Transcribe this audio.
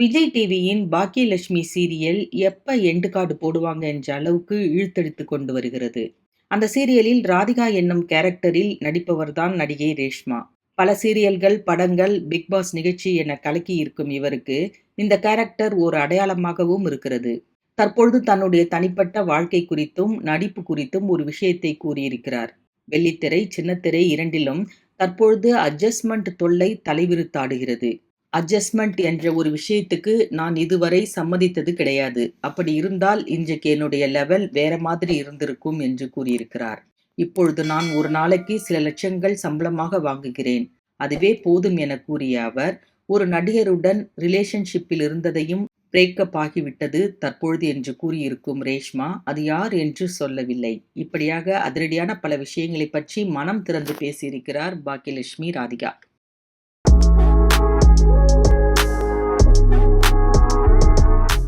விஜய் டிவியின் பாக்கியலட்சுமி சீரியல் எப்ப end card போடுவாங்க என்ற அளவுக்கு இழுத்தடித்து கொண்டு வருகிறது. அந்த சீரியலில் ராதிகா என்னும் கேரக்டரில் நடிப்பவர்தான் நடிகை ரேஷ்மா. பல சீரியல்கள் படங்கள் பிக் பாஸ் நிகழ்ச்சி என கலக்கி இருக்கும் இவருக்கு இந்த கேரக்டர் ஒரு அடையாளமாகவும் இருக்கிறது. தற்பொழுது தன்னுடைய தனிப்பட்ட வாழ்க்கை குறித்தும் நடிப்பு குறித்தும் ஒரு விஷயத்தை கூறியிருக்கிறார். வெள்ளித்திரை சின்னத்திரை இரண்டிலும் தற்பொழுது அட்ஜஸ்ட்மெண்ட் தொல்லை தலைவிருத்தாடுகிறது. அட்ஜஸ்ட்மெண்ட் என்ற ஒரு விஷயத்துக்கு நான் இதுவரை சம்மதித்தது கிடையாது. அப்படி இருந்தால் இன்றைக்கு என்னுடைய லெவல் வேற மாதிரி இருந்திருக்கும் என்று கூறியிருக்கிறார். இப்பொழுது நான் ஒரு நாளைக்கு சில லட்சங்கள் சம்பளமாக வாங்குகிறேன். அதுவே போதும் என கூறிய அவர் ஒரு நடிகருடன் ரிலேஷன்ஷிப்பில் இருந்ததையும் பிரேக்கப் ஆகிவிட்டது தற்பொழுது என்று கூறியிருக்கும் ரேஷ்மா அது யார் என்று சொல்லவில்லை. இப்படியாக அதிரடியான பல விஷயங்களை பற்றி மனம் திறந்து பேசியிருக்கிறார் பாக்கியலட்சுமி ராதிகா.